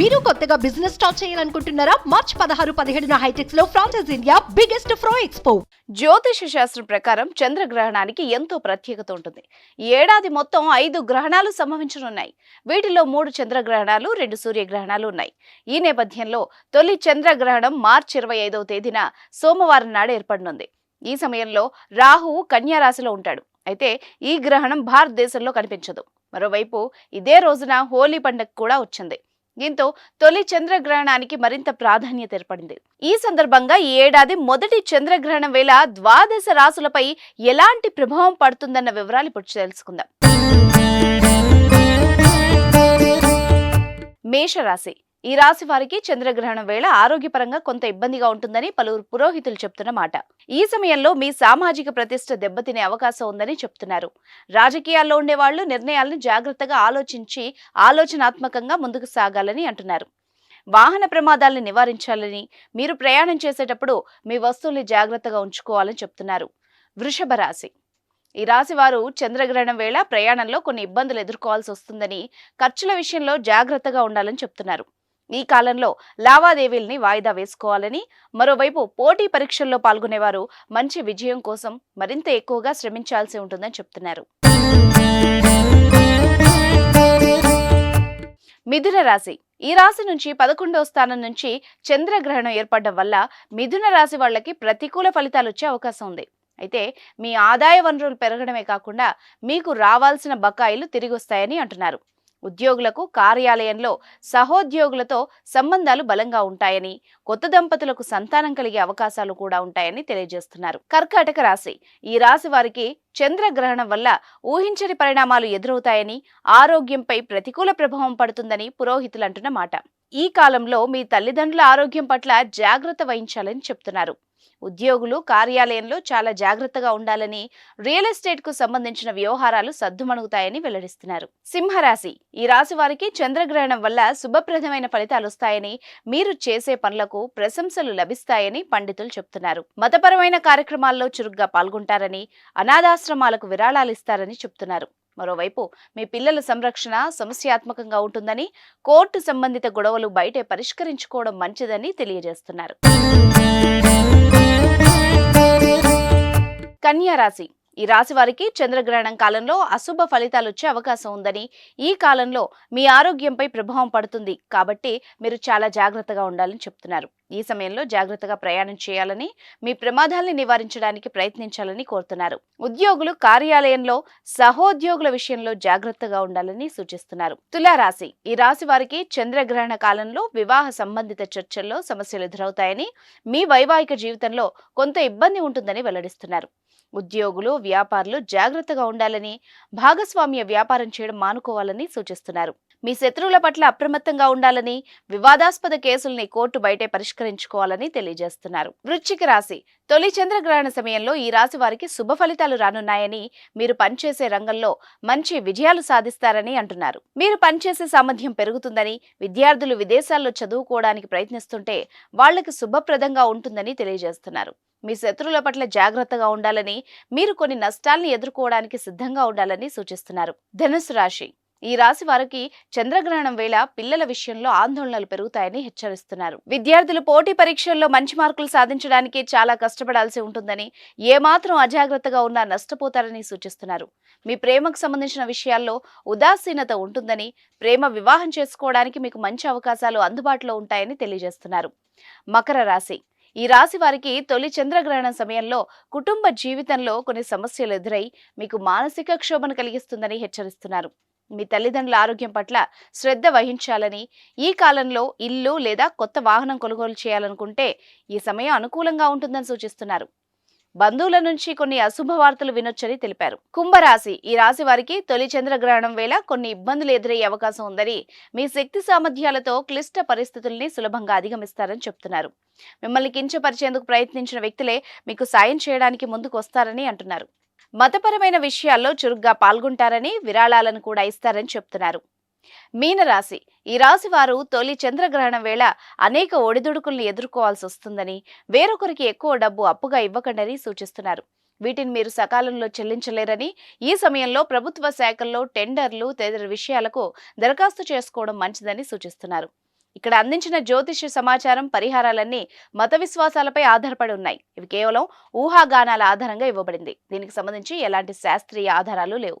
మీరు కొత్తగా business start చేయాలనుకుంటున్నారా? మార్చ్ పదహారు పదిహేడున హైటెక్స్లో ఫ్రాన్సెస్ ఇండియా బిగ్గెస్ట్ ఫ్రో ఎక్స్పో జ్యోతిష శాస్త్రం ప్రకారం చంద్రగ్రహణానికి ఎంతో ప్రత్యేకత ఉంటుంది. ఏడాది మొత్తం ఐదు గ్రహణాలు సంభవించనున్నాయి. వీటిలో మూడు చంద్రగ్రహణాలు రెండు సూర్యగ్రహణాలు ఉన్నాయి. ఈ నేపథ్యంలో తొలి చంద్రగ్రహణం మార్చి ఇరవై ఐదవ తేదీన సోమవారం నాడు ఏర్పడనుంది. ఈ సమయంలో రాహువు కన్యారాశిలో ఉంటాడు. అయితే ఈ గ్రహణం భారతదేశంలో కనిపించదు. మరోవైపు ఇదే రోజున హోలీ పండుగ కూడా వచ్చింది. దీంతో తొలి చంద్రగ్రహణానికి మరింత ప్రాధాన్యత ఏర్పడింది. ఈ సందర్భంగా ఈ ఏడాది మొదటి చంద్రగ్రహణం వేళ ద్వాదశ రాసులపై ఎలాంటి ప్రభావం పడుతుందన్న వివరాలు ఇప్పుడు తెలుసుకుందాం. మేషరాశి ఈ రాశి వారికి చంద్రగ్రహణం వేళ ఆరోగ్యపరంగా కొంత ఇబ్బందిగా ఉంటుందని పలువురు పురోహితులు చెప్తున్న మాట. ఈ సమయంలో మీ సామాజిక ప్రతిష్ట దెబ్బతినే అవకాశం ఉందని చెప్తున్నారు. రాజకీయాల్లో ఉండేవాళ్ళు నిర్ణయాలను జాగ్రత్తగా ఆలోచించి ఆలోచనాత్మకంగా ముందుకు సాగాలని అంటున్నారు. వాహన ప్రమాదాలను నివారించాలని మీరు ప్రయాణం చేసేటప్పుడు మీ వస్తువుల్ని జాగ్రత్తగా ఉంచుకోవాలని చెప్తున్నారు. వృషభ రాశి. ఈ రాశి వారు చంద్రగ్రహణం వేళ ప్రయాణంలో కొన్ని ఇబ్బందులు ఎదుర్కోవాల్సి వస్తుందని ఖర్చుల విషయంలో జాగ్రత్తగా ఉండాలని చెప్తున్నారు. ఈ కాలంలో లావాదేవీల్ని వాయిదా వేసుకోవాలని మరోవైపు పోటీ పరీక్షల్లో పాల్గొనేవారు మంచి విజయం కోసం మరింత ఎక్కువగా శ్రమించాల్సి ఉంటుందని చెప్తున్నారు. మిథున రాశి. ఈ రాశి నుంచి పదకొండవ స్థానం నుంచి చంద్రగ్రహణం ఏర్పడడం వల్ల మిథున రాశి వాళ్ళకి ప్రతికూల ఫలితాలు వచ్చే అవకాశం ఉంది. అయితే మీ ఆదాయ వనరులు పెరగడమే కాకుండా మీకు రావాల్సిన బకాయిలు తిరిగి వస్తాయని అంటున్నారు. ఉద్యోగులకు కార్యాలయంలో సహోద్యోగులతో సంబంధాలు బలంగా ఉంటాయని కొత్త దంపతులకు సంతానం కలిగే అవకాశాలు కూడా ఉంటాయని తెలియజేస్తున్నారు. కర్కాటక రాశి. ఈ రాశి వారికి చంద్రగ్రహణం వల్ల ఊహించని పరిణామాలు ఎదురవుతాయని ఆరోగ్యంపై ప్రతికూల ప్రభావం పడుతుందని పురోహితులంటున్న మాట. ఈ కాలంలో మీ తల్లిదండ్రుల ఆరోగ్యం పట్ల జాగ్రత్త వహించాలని చెప్తున్నారు. ఉద్యోగులు కార్యాలయంలో చాలా జాగ్రత్తగా ఉండాలని రియల్ ఎస్టేట్కు సంబంధించిన వ్యవహారాలు సద్దుమణుగుతాయని వెల్లడిస్తున్నారు. సింహరాశి ఈ రాశి వారికి చంద్రగ్రహణం వల్ల శుభప్రదమైన ఫలితాలు వస్తాయని మీరు చేసే పనులకు ప్రశంసలు లభిస్తాయని పండితులు చెప్తున్నారు. మతపరమైన కార్యక్రమాల్లో చురుగ్గా పాల్గొంటారని అనాథాశ్రమాలకు విరాళాలు ఇస్తారని చెప్తున్నారు. మరోవైపు మీ పిల్లల సంరక్షణ సమస్యాత్మకంగా ఉంటుందని కోర్టు సంబంధిత గొడవలు బయటే పరిష్కరించుకోవడం మంచిదని తెలియజేస్తున్నారు. కన్యా రాశి. ఈ రాశి వారికి చంద్రగ్రహణం కాలంలో అశుభ ఫలితాలు వచ్చే అవకాశం ఉందని ఈ కాలంలో మీ ఆరోగ్యంపై ప్రభావం పడుతుంది. కాబట్టి మీరు చాలా జాగ్రత్తగా ఉండాలని చెప్తున్నారు. ఈ సమయంలో జాగ్రత్తగా ప్రయాణం చేయాలని మీ ప్రమాదాల్ని నివారించడానికి ప్రయత్నించాలని కోరుతున్నారు. ఉద్యోగులు కార్యాలయంలో సహోద్యోగుల విషయంలో జాగ్రత్తగా ఉండాలని సూచిస్తున్నారు. తులారాశి. ఈ రాశి వారికి చంద్రగ్రహణ కాలంలో వివాహ సంబంధిత చర్చల్లో సమస్యలు ఎదురవుతాయని మీ వైవాహిక జీవితంలో కొంత ఇబ్బంది ఉంటుందని వెల్లడిస్తున్నారు. ఉద్యోగులు వ్యాపారులు జాగ్రత్తగా ఉండాలని భాగస్వామ్య వ్యాపారం చేయడం మానుకోవాలని సూచిస్తున్నారు. మీ శత్రువుల పట్ల అప్రమత్తంగా ఉండాలని వివాదాస్పద కేసుల్ని కోర్టు బయటే పరిష్కరించుకోవాలని తెలియజేస్తున్నారు. వృశ్చిక రాశి తొలి చంద్రగ్రహణ సమయంలో ఈ రాశి వారికి శుభ ఫలితాలు రానున్నాయని మీరు పనిచేసే రంగంలో మంచి విజయాలు సాధిస్తారని అంటున్నారు. మీరు పనిచేసే సామర్థ్యం పెరుగుతుందని విద్యార్థులు విదేశాల్లో చదువుకోవడానికి ప్రయత్నిస్తుంటే వాళ్ళకు శుభప్రదంగా ఉంటుందని తెలియజేస్తున్నారు. మీ శత్రువుల పట్ల జాగ్రత్తగా ఉండాలని మీరు కొన్ని నష్టాల్ని ఎదుర్కోవడానికి సిద్ధంగా ఉండాలని సూచిస్తున్నారు. ధనుసు రాశి. ఈ రాశి వారికి చంద్రగ్రహణం వేళ పిల్లల విషయంలో ఆందోళనలు పెరుగుతాయని హెచ్చరిస్తున్నారు. విద్యార్థులు పోటీ పరీక్షల్లో మంచి మార్కులు సాధించడానికి చాలా కష్టపడాల్సి ఉంటుందని ఏమాత్రం అజాగ్రత్తగా ఉన్నా నష్టపోతారని సూచిస్తున్నారు. మీ ప్రేమకు సంబంధించిన విషయాల్లో ఉదాసీనత ఉంటుందని ప్రేమ వివాహం చేసుకోవడానికి మీకు మంచి అవకాశాలు అందుబాటులో ఉంటాయని తెలియజేస్తున్నారు. మకర రాశి. ఈ రాశి వారికి తొలి చంద్రగ్రహణం సమయంలో కుటుంబ జీవితంలో కొన్ని సమస్యలు ఎదురై మీకు మానసిక క్షోభను కలిగిస్తుందని హెచ్చరిస్తున్నారు. మీ తల్లిదండ్రుల ఆరోగ్యం పట్ల శ్రద్ధ వహించాలని ఈ కాలంలో ఇల్లు లేదా కొత్త వాహనం కొనుగోలు చేయాలనుకుంటే ఈ సమయం అనుకూలంగా ఉంటుందని సూచిస్తున్నారు. బంధువుల నుంచి కొన్ని అశుభ వార్తలు వినొచ్చని తెలిపారు. కుంభరాశి ఈ రాశి వారికి తొలి చంద్రగ్రహణం వేళ కొన్ని ఇబ్బందులు ఎదురయ్యే అవకాశం ఉందని మీ శక్తి సామర్థ్యాలతో క్లిష్ట పరిస్థితుల్ని సులభంగా అధిగమిస్తారని చెప్తున్నారు. మిమ్మల్ని కించపరిచేందుకు ప్రయత్నించిన వ్యక్తులే మీకు సాయం చేయడానికి ముందుకు వస్తారని అంటున్నారు. మతపరమైన విషయాల్లో చురుగ్గా పాల్గొంటారని విరాళాలను కూడా ఇస్తారని చెప్తున్నారు. మీనరాశి. ఈ రాశి వారు తొలి చంద్రగ్రహణం వేళ అనేక ఒడిదుడుకుల్ని ఎదుర్కోవాల్సి వస్తుందని వేరొకరికి ఎక్కువ డబ్బు అప్పుగా ఇవ్వకండని సూచిస్తున్నారు. వీటిని మీరు సకాలంలో చెల్లించలేరని ఈ సమయంలో ప్రభుత్వ శాఖల్లో టెండర్లు తదితర విషయాలకు దరఖాస్తు చేసుకోవడం మంచిదని సూచిస్తున్నారు. ఇక్కడ అందించిన జ్యోతిష్య సమాచారం పరిహారాలన్నీ మత విశ్వాసాలపై ఆధారపడి ఉన్నాయి. ఇవి కేవలం ఊహాగానాల ఆధారంగా ఇవ్వబడింది. దీనికి సంబంధించి ఎలాంటి శాస్త్రీయ ఆధారాలు లేవు.